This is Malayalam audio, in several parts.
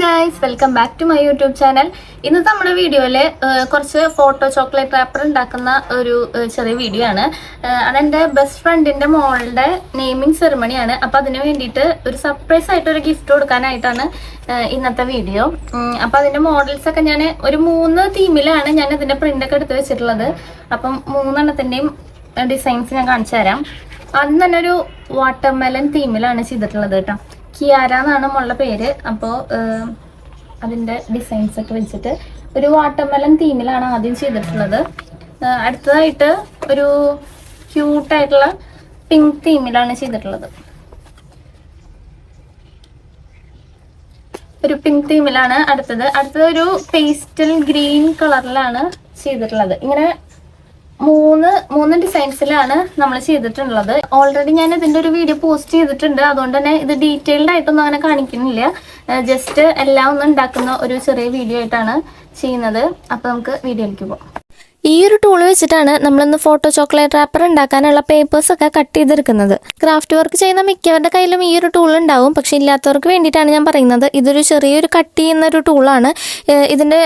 Guys welcome back to my YouTube channel ഇന്നത്തെ നമ്മുടെ വീഡിയോയിൽ കുറച്ച് ഫോട്ടോ ചോക്ലേറ്റ് റാപ്പർ ഉണ്ടാക്കുന്ന ഒരു ചെറിയ വീഡിയോ ആണ്. അതെന്റെ ബെസ്റ്റ് ഫ്രണ്ടിന്റെ മോളുടെ നെയിമിംഗ് സെറിമണിയാണ് അപ്പോൾ അതിന് വേണ്ടിയിട്ട് ഒരു സർപ്രൈസ് ആയിട്ട് ഒരു ഗിഫ്റ്റ് കൊടുക്കാനായിട്ടാണ് ഇന്നത്തെ വീഡിയോ അപ്പോൾ മോഡൽസ് ഒക്കെ ഞാൻ ഒരു മൂന്ന് തീമിലാണ് ഞാൻ അതിന്റെ പ്രിന്റ് ഒക്കെ എടുത്ത് വെച്ചിട്ടുള്ളത്. അപ്പം മൂന്നെണ്ണത്തിന്റെയും ഡിസൈൻസ് ഞാൻ കാണിച്ചു തരാം. ആദ്യം തന്നെ ഒരു വാട്ടർമെലൻ തീമിലാണ് ചെയ്തിട്ടുള്ളത് കേട്ടോ. കിയാര എന്നാണ് മുള്ള പേര് അപ്പോൾ അതിന്റെ ഡിസൈൻസ് ഒക്കെ വെച്ചിട്ട് ഒരു വാട്ടർമെലൻ തീമിലാണ് ആദ്യം ചെയ്തിട്ടുള്ളത്. അടുത്തതായിട്ട് ഒരു ക്യൂട്ടായിട്ടുള്ള പിങ്ക് തീമിലാണ് ചെയ്തിട്ടുള്ളത്. ഒരു പിങ്ക് തീമിലാണ് അടുത്തത്. അടുത്തത് ഒരു പേസ്റ്റൽ ഗ്രീൻ കളറിലാണ് ചെയ്തിട്ടുള്ളത്. ഇങ്ങനെ മൂന്ന് മൂന്ന് ഡിസൈൻസിലാണ് നമ്മൾ ചെയ്തിട്ടുള്ളത്. ഓൾറെഡി ഞാൻ ഇതിന്റെ ഒരു വീഡിയോ പോസ്റ്റ് ചെയ്തിട്ടുണ്ട്. അതുകൊണ്ട് തന്നെ ഇത് ഡീറ്റെയിൽഡ് ആയിട്ടൊന്നും അങ്ങനെ കാണിക്കുന്നില്ല. ജസ്റ്റ് എല്ലാം ഒന്ന് ഉണ്ടാക്കുന്ന ഒരു ചെറിയ വീഡിയോ ആയിട്ടാണ് ചെയ്യുന്നത്. അപ്പൊ നമുക്ക് വീഡിയോയിലേക്ക് പോകാം ഈ ഒരു ടൂൾ വെച്ചിട്ടാണ് നമ്മളിന്ന് ഫോട്ടോ ചോക്ലേറ്റ് റാപ്പർ ഉണ്ടാക്കാനുള്ള പേപ്പേഴ്സ് ഒക്കെ കട്ട് ചെയ്തെടുക്കുന്നത്. ക്രാഫ്റ്റ് വർക്ക് ചെയ്യുന്ന മിക്കവരുടെ കയ്യിലും ഈ ഒരു ടൂൾ ഉണ്ടാവും. പക്ഷെ ഇല്ലാത്തവർക്ക് വേണ്ടിയിട്ടാണ് ഞാൻ പറയുന്നത്. ഇതൊരു ചെറിയൊരു കട്ട് ചെയ്യുന്ന ഒരു ടൂളാണ് ഇതിന്റെ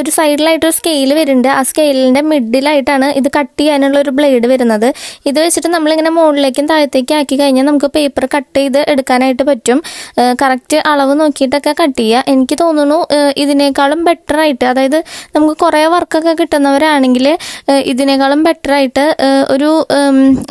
ഒരു സൈഡിലായിട്ട് ഒരു സ്കെയിൽ വരുന്നുണ്ട്. ആ സ്കെയിലിന്റെ മിഡിലായിട്ടാണ് ഇത് കട്ട് ചെയ്യാനുള്ള ഒരു ബ്ലേഡ് വരുന്നത്. ഇത് വെച്ചിട്ട് നമ്മളിങ്ങനെ മുകളിലേക്കും താഴത്തേക്കും ആക്കി കഴിഞ്ഞാൽ നമുക്ക് പേപ്പർ കട്ട് ചെയ്ത് എടുക്കാനായിട്ട് പറ്റും. കറക്റ്റ് അളവ് നോക്കിയിട്ടൊക്കെ കട്ട് ചെയ്യുക. എനിക്ക് തോന്നുന്നു ഇതിനേക്കാളും ബെറ്ററായിട്ട് അതായത് നമുക്ക് കുറേ വർക്കൊക്കെ കിട്ടുന്നവരാണെങ്കിൽ ഏഹ്, ഇതിനേക്കാളും ബെറ്റർ ആയിട്ട് ഒരു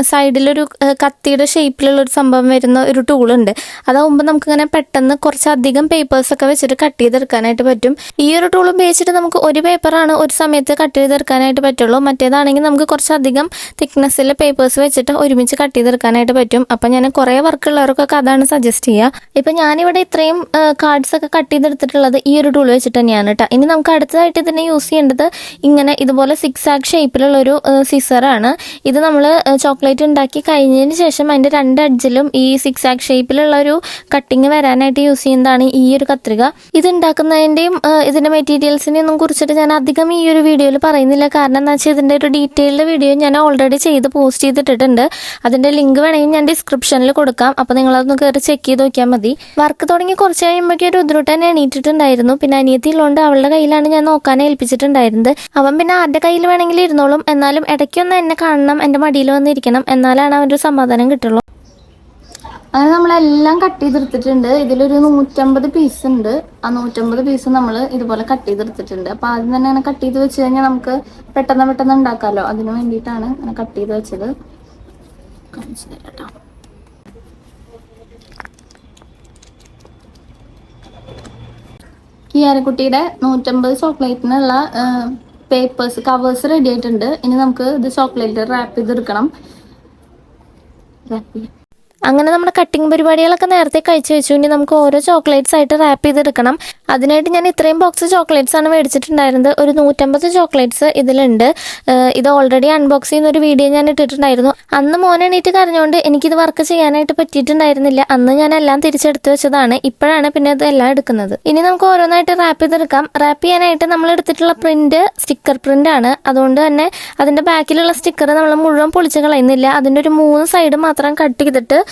സൈഡിലൊരു കത്തിയുടെ ഷേപ്പിലുള്ള ഒരു സംഭവം വരുന്ന ഒരു ടൂളുണ്ട് അതാവുമ്പോൾ നമുക്കിങ്ങനെ പെട്ടെന്ന് കുറച്ചധികം പേപ്പേഴ്സ് ഒക്കെ വെച്ചിട്ട് കട്ട് ചെയ്തെടുക്കാനായിട്ട് പറ്റും. ഈ ഒരു ടൂൾ ഉപയോഗിച്ചിട്ട് നമുക്ക് ഒരു പേപ്പറാണ് ഒരു സമയത്ത് കട്ട് ചെയ്തെടുക്കാനായിട്ട് പറ്റുള്ളൂ. മറ്റേതാണെങ്കിൽ നമുക്ക് കുറച്ചധികം തിക്നെസ്സിൽ പേപ്പേഴ്സ് വെച്ചിട്ട് ഒരുമിച്ച് കട്ട് ചെയ്തെടുക്കാനായിട്ട് പറ്റും. അപ്പം ഞാൻ കുറേ വർക്ക് ഉള്ളവർക്കൊക്കെ അതാണ് സജസ്റ്റ് ചെയ്യുക ഇപ്പം ഞാനിവിടെ ഇത്രയും കാർഡ്സ് ഒക്കെ കട്ട് ചെയ്തെടുത്തിട്ടുള്ളത് ഈ ഒരു ടൂൾ വെച്ചിട്ട് തന്നെയാണ് കേട്ടോ ഇനി നമുക്ക് അടുത്തതായിട്ട് ഇതിനെ യൂസ് ചെയ്യേണ്ടത് ഇങ്ങനെ ഇതുപോലെ സിക്സ് ആക്ക് ഷേപ്പിലുള്ള ഒരു സിസറാണ് ഇത് നമ്മൾ ചോക്ലേറ്റ് ഉണ്ടാക്കി കഴിഞ്ഞതിന് ശേഷം അതിന്റെ രണ്ട് അഡ്ജിലും ഈ സിക്സ് ആക്ക് ഷേപ്പിലുള്ള ഒരു കട്ടിങ് വരാനായിട്ട് യൂസ് ചെയ്യുന്നതാണ് ഈ ഒരു കത്രിക. ഇത് ഉണ്ടാക്കുന്നതിന്റെയും ഇതിന്റെ മെറ്റീരിയൽസിനെ ഒന്നും കുറിച്ചിട്ട് ഞാൻ അധികം ഈ ഒരു വീഡിയോയിൽ പറയുന്നില്ല. കാരണം എന്താ വെച്ചാൽ ഇതിന്റെ ഒരു ഡീറ്റെയിൽഡ് വീഡിയോ ഞാൻ ഓൾറെഡി ചെയ്ത് പോസ്റ്റ് ചെയ്തിട്ടുണ്ട് അതിന്റെ ലിങ്ക് വേണമെങ്കിൽ ഞാൻ ഡിസ്ക്രിപ്ഷനിൽ കൊടുക്കാം. അപ്പോൾ നിങ്ങളതൊന്ന് കയറി ചെക്ക് ചെയ്ത് നോക്കിയാൽ മതി. വർക്ക് തുടങ്ങി കുറച്ച് കഴിയുമ്പോഴേക്കും ഒരു ഉദ്രൂട്ടൻ എണീറ്റിട്ടുണ്ടായിരുന്നു. പിന്നെ അനിയത്തിയുള്ളതുകൊണ്ട് അവളുടെ കയ്യിലാണ് ഞാൻ നോക്കാൻ ഏൽപ്പിച്ചിട്ടുണ്ടായിരുന്നത്. അവൻ പിന്നെ ആരുടെ കയ്യിൽ വേണമെങ്കിലും ഇരുന്നോളും. എന്നാലും ഇടയ്ക്കൊന്ന് എന്നെ കാണണം എന്റെ മടിയിൽ വന്നിരിക്കണം. എന്നാലാണ് അവന്റെ സമാധാനം കിട്ടുള്ളൂ. അങ്ങനെ നമ്മളെല്ലാം കട്ട് ചെയ്തെടുത്തിട്ടുണ്ട്. ഇതിലൊരു നൂറ്റമ്പത് പീസ് ഉണ്ട്. ആ നൂറ്റമ്പത് പീസ് നമ്മൾ ഇതുപോലെ കട്ട് ചെയ്തെടുത്തിട്ടുണ്ട്. അപ്പൊ ആദ്യം തന്നെ അങ്ങനെ കട്ട് ചെയ്ത് വെച്ച് കഴിഞ്ഞാൽ നമുക്ക് പെട്ടെന്ന് പെട്ടെന്ന് ഉണ്ടാക്കാമല്ലോ അതിന് വേണ്ടിയിട്ടാണ് അങ്ങനെ കട്ട് ചെയ്ത് വെച്ചത്. കാണിച്ചു തരാം നൂറ്റമ്പത് ചോക്ലേറ്റിനുള്ള പേപ്പേഴ്സ് കവേഴ്സ് റെഡി ആയിട്ടുണ്ട്. ഇനി നമുക്ക് ഇത് ചോക്ലേറ്റ് റാപ്പ് ചെയ്തെടുക്കണം. റാപ്പ് ചെയ്യാം. അങ്ങനെ നമ്മുടെ കട്ടിംഗ് പരിപാടികളൊക്കെ നേരത്തെ കഴിച്ചു വെച്ചു. ഇനി നമുക്ക് ഓരോ ചോക്ലേറ്റ്സ് ആയിട്ട് റാപ്പ് ചെയ്തെടുക്കണം. അതിനായിട്ട് ഞാൻ ഇത്രയും ബോക്സ് ചോക്ലേറ്റ്സ് ആണ് മേടിച്ചിട്ടുണ്ടായിരുന്നത്. ഒരു നൂറ്റമ്പത് ചോക്ലേറ്റ്സ് ഇതിലുണ്ട്. ഇത് ഓൾറെഡി അൺബോക്സ് ചെയ്യുന്ന ഒരു വീഡിയോ ഞാൻ ഇട്ടിട്ടുണ്ടായിരുന്നു. അന്ന് മോനെണീറ്റ് കരഞ്ഞുകൊണ്ട് എനിക്കിത് വർക്ക് ചെയ്യാനായിട്ട് പറ്റിയിട്ടുണ്ടായിരുന്നില്ല. അന്ന് ഞാൻ എല്ലാം തിരിച്ചെടുത്ത് വെച്ചതാണ്. ഇപ്പോഴാണ് പിന്നെ ഇത് എല്ലാം എടുക്കുന്നത്. ഇനി നമുക്ക് ഓരോന്നായിട്ട് റാപ്പ് ചെയ്തെടുക്കാം. റാപ്പ് ചെയ്യാനായിട്ട് നമ്മൾ എടുത്തിട്ടുള്ള പ്രിന്റ് സ്റ്റിക്കർ പ്രിന്റ് ആണ്. അതുകൊണ്ട് തന്നെ അതിന്റെ ബാക്കിലുള്ള സ്റ്റിക്കർ നമ്മൾ മുഴുവൻ പൊളിച്ച് കളയുന്നില്ല. അതിന്റെ ഒരു മൂന്ന് സൈഡ് മാത്രം കട്ട് ചെയ്തിട്ട്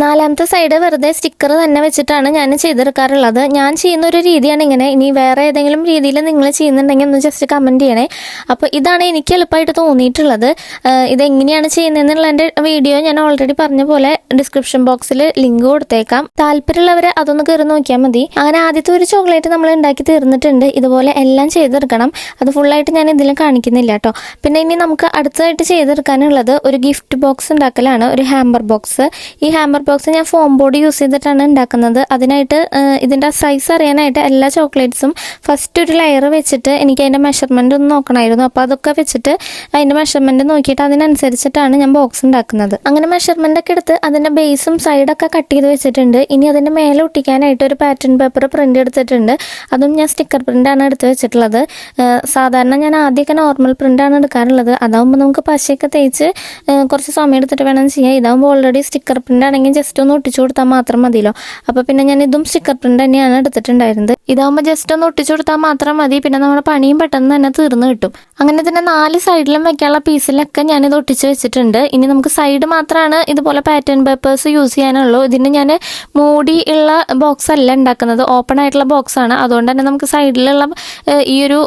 നാലാമത്തെ സൈഡ് വെറുതെ സ്റ്റിക്കർ തന്നെ വെച്ചിട്ടാണ് ഞാൻ ചെയ്തെടുക്കാറുള്ളത്. ഞാൻ ചെയ്യുന്ന ഒരു രീതിയാണ് ഇങ്ങനെ. ഇനി വേറെ ഏതെങ്കിലും രീതിയിൽ നിങ്ങൾ ചെയ്യുന്നുണ്ടെങ്കിൽ ഒന്ന് ജസ്റ്റ് കമന്റ് ചെയ്യണേ. അപ്പോൾ ഇതാണ് എനിക്ക് എളുപ്പമായിട്ട് തോന്നിയിട്ടുള്ളത്. ഇതെങ്ങനെയാണ് ചെയ്യുന്നതെന്നുള്ള എന്റെ വീഡിയോ ഞാൻ ഓൾറെഡി പറഞ്ഞ പോലെ ഡിസ്ക്രിപ്ഷൻ ബോക്സിൽ ലിങ്ക് കൊടുത്തേക്കാം. താല്പര്യമുള്ളവർ അതൊന്ന് കയറി നോക്കിയാൽ മതി. അങ്ങനെ ആദ്യത്തെ ഒരു ചോക്ലേറ്റ് നമ്മൾ ഉണ്ടാക്കി തീർന്നിട്ടുണ്ട്. ഇതുപോലെ എല്ലാം ചെയ്തെടുക്കണം. അത് ഫുള്ളായിട്ട് ഞാൻ ഇതിൽ കാണിക്കുന്നില്ല കേട്ടോ പിന്നെ ഇനി നമുക്ക് അടുത്തതായിട്ട് ചെയ്തെടുക്കാനുള്ളത് ഒരു ഗിഫ്റ്റ് ബോക്സ് ഉണ്ടാക്കലാണ്. ഒരു ഹാമ്പർ ബോക്സ് ഈ ഹാമ്പർ ബോക്സ് ഞാൻ ഫോം ബോർഡ് യൂസ് ചെയ്തിട്ടാണ് ഉണ്ടാക്കുന്നത്. അതിനായിട്ട് ഇതിന്റെ സൈസ് അറിയാനായിട്ട് എല്ലാ ചോക്ലേറ്റ്സും ഫസ്റ്റ് ഒരു ലെയർ വെച്ചിട്ട് എനിക്ക് അതിന്റെ മെഷർമെന്റ് ഒന്ന് നോക്കണമായിരുന്നു. അപ്പോൾ അതൊക്കെ വെച്ചിട്ട് അതിന്റെ മെഷർമെന്റ് നോക്കിയിട്ട് അതിനനുസരിച്ചിട്ടാണ് ഞാൻ ബോക്സ് ഉണ്ടാക്കുന്നത്. അങ്ങനെ മെഷർമെന്റ് ഒക്കെ എടുത്ത് അതിന്റെ ബേസും സൈഡൊക്കെ കട്ട് ചെയ്ത് വെച്ചിട്ടുണ്ട്. ഇനി അതിന്റെ മേലെ ഒട്ടിക്കാനായിട്ട് ഒരു പാറ്റേൺ പേപ്പർ പ്രിന്റ് എടുത്തിട്ടുണ്ട്. അതും ഞാൻ സ്റ്റിക്കർ പ്രിന്റാണ് എടുത്ത് വെച്ചിട്ടുള്ളത്. സാധാരണ ഞാൻ ആദ്യമൊക്കെ നോർമൽ പ്രിന്റാണ് എടുക്കാറുള്ളത്. അതാകുമ്പോൾ നമുക്ക് പശയൊക്കെ തേച്ച് കുറച്ച് സമയം എടുത്തിട്ട് വേണം ചെയ്യാം ഇതാകുമ്പോൾ ഓൾറെഡി സ്റ്റിക്കർ പ്രിന്റ് ആണെങ്കിൽ ജസ്റ്റ് ഒന്ന് ഒട്ടിച്ചു കൊടുത്താൽ മാത്രം മതിയല്ലോ അപ്പോൾ പിന്നെ ഞാൻ ഇതും സ്റ്റിക്കർ പ്രിന്റ് തന്നെയാണ് എടുത്തിട്ടുണ്ടായിരുന്നത്. ഇതാകുമ്പോൾ ജസ്റ്റ് ഒന്ന് ഒട്ടിച്ചു കൊടുത്താൽ മാത്രം മതി. പിന്നെ നമ്മുടെ പണിയും പെട്ടെന്ന് തന്നെ തീർന്നു കിട്ടും. അങ്ങനെ തന്നെ നാല് സൈഡിലും വെക്കാനുള്ള പീസിലൊക്കെ ഞാനിത് ഒട്ടിച്ചു വെച്ചിട്ടുണ്ട്. ഇനി നമുക്ക് സൈഡ് മാത്രമാണ് ഇതുപോലെ പാറ്റേൺ പേപ്പേഴ്സ് യൂസ് ചെയ്യാനുള്ളൂ. ഇതിന് ഞാൻ മൂടി ഉള്ള ബോക്സ് അല്ല ഉണ്ടാക്കുന്നത്. ഓപ്പൺ ആയിട്ടുള്ള ബോക്സ് ആണ്. അതുകൊണ്ട് തന്നെ നമുക്ക് സൈഡിലുള്ള ഈ ഒരു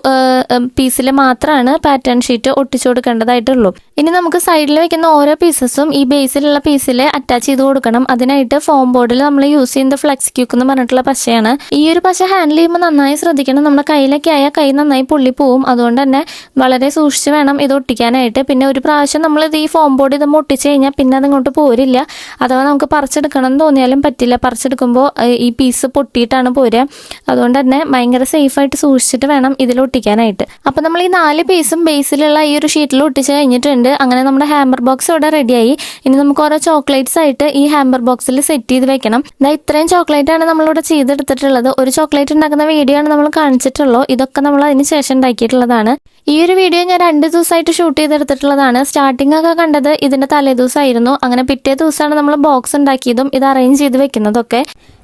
പീസിൽ മാത്രമാണ് പാറ്റേൺ ഷീറ്റ് ഒട്ടിച്ചു കൊടുക്കേണ്ടതായിട്ടുള്ളൂ. ഇനി നമുക്ക് സൈഡിൽ വെക്കുന്ന ഓരോ പീസസും ഈ ബേസിലുള്ള പീസിൽ അറ്റാച്ച് ചെയ്ത് കൊടുക്കണം. അതിനായിട്ട് ഫോം ബോർഡിൽ നമ്മൾ യൂസ് ചെയ്യുന്ന ഫ്ലെക്സ് ക്യൂക്ക് എന്ന് പറഞ്ഞിട്ടുള്ള പശയാണ്. ഈ ഒരു പശ ഹാൻഡിൽ ചെയ്യുമ്പോൾ നന്നായി ശ്രദ്ധിക്കണം. നമ്മുടെ കയ്യിലൊക്കെ ആയാൽ കൈ നന്നായി പൊള്ളി പോവും. അതുകൊണ്ട് തന്നെ വളരെ സൂക്ഷിച്ച് വേണം ഇത് ഒട്ടിക്കാനായിട്ട്. പിന്നെ ഒരു പ്രാവശ്യം നമ്മൾ ഇത് ഈ ഫോം ബോർഡ് ഇത് ഒട്ടിച്ച് കഴിഞ്ഞാൽ പിന്നെ അതിങ്ങോട്ട് പോരില്ല. അഥവാ നമുക്ക് പറിച്ചെടുക്കണം എന്ന് തോന്നിയാലും പറ്റില്ല. പറിച്ചെടുക്കുമ്പോൾ ഈ പീസ് പൊട്ടിയിട്ടാണ് പോരുക അതുകൊണ്ട് തന്നെ ഭയങ്കര സേഫായിട്ട് സൂക്ഷിച്ചിട്ട് വേണം ഇതിൽ ഒട്ടിക്കാനായിട്ട്. അപ്പോൾ നമ്മൾ ഈ നാല് പീസും ബേസിലുള്ള ഈ ഒരു ഷീറ്റിൽ ഒട്ടിച്ച് കഴിഞ്ഞിട്ടുണ്ട്. അങ്ങനെ നമ്മുടെ ഹാമർ ബോക്സ് ഇവിടെ റെഡിയായി ഇനി നമുക്ക് ഓരോ ചോക്ലേറ്റ്സ് ആയിട്ട് ഈ ഹാമ്പർ ബോക്സിൽ സെറ്റ് ചെയ്ത് വെക്കണം. ഇതാ ഇത്രയും ചോക്ലേറ്റ് ആണ് നമ്മളിവിടെ ചെയ്തെടുത്തിട്ടുള്ളത്. ഒരു ചോക്ലേറ്റ് ഉണ്ടാക്കുന്ന വീഡിയോ ആണ് നമ്മൾ കാണിച്ചിട്ടുള്ളൂ. ഇതൊക്കെ നമ്മൾ അതിന് ശേഷം ഉണ്ടാക്കിയിട്ടുള്ളതാണ്. ഈ ഒരു വീഡിയോ ഞാൻ രണ്ട് ദിവസമായിട്ട് ഷൂട്ട് ചെയ്തെടുത്തിട്ടുള്ളതാണ്. സ്റ്റാർട്ടിംഗ് ഒക്കെ കണ്ടത് ഇതിന്റെ തലേ ദിവസമായിരുന്നു. അങ്ങനെ പിറ്റേ ദിവസമാണ് നമ്മൾ ബോക്സ് ഉണ്ടാക്കിയതും ഇത് അറേഞ്ച് ചെയ്ത് വെക്കുന്നതൊക്കെ.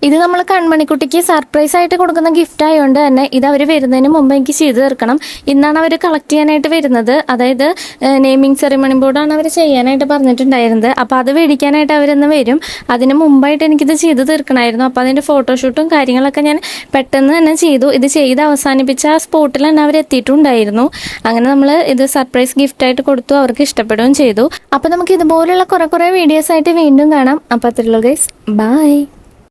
ഇത് നമ്മൾ കൺമണിക്കുട്ടിക്ക് സർപ്രൈസ് ആയിട്ട് കൊടുക്കുന്ന ഗിഫ്റ്റ് ആയതുകൊണ്ട് തന്നെ ഇത് അവർ വരുന്നതിന് മുമ്പ് എനിക്ക് ചെയ്തു തീർക്കണം. ഇന്നാണ് അവർ കളക്ട് ചെയ്യാനായിട്ട് വരുന്നത്. അതായത് നെയിമിംഗ് സെറിമണി ബോർഡാണ് അവർ ചെയ്യാനായിട്ട് പറഞ്ഞിട്ടുണ്ടായിരുന്നത്. അപ്പോൾ അത് മേടിക്കാനായിട്ട് അവരിന്ന് വരും. അതിന് മുമ്പായിട്ട് എനിക്കിത് ചെയ്ത് തീർക്കണമായിരുന്നു. അപ്പോൾ അതിന്റെ ഫോട്ടോഷൂട്ടും കാര്യങ്ങളൊക്കെ ഞാൻ പെട്ടെന്ന് തന്നെ ചെയ്തു. ഇത് ചെയ്ത് അവസാനിപ്പിച്ച ആ സ്പോട്ടിൽ തന്നെ അവർ എത്തിയിട്ടുണ്ടായിരുന്നു. അങ്ങനെ നമ്മൾ ഇത് സർപ്രൈസ് ഗിഫ്റ്റ് ആയിട്ട് കൊടുത്തു അവർക്ക് ഇഷ്ടപ്പെടുകയും ചെയ്തു. അപ്പോൾ നമുക്ക് ഇതുപോലുള്ള കുറേ കുറേ വീഡിയോസ് ആയിട്ട് വീണ്ടും കാണാം. അപ്പോൾ അത്രയുള്ളൂ ഗൈസ് ബൈ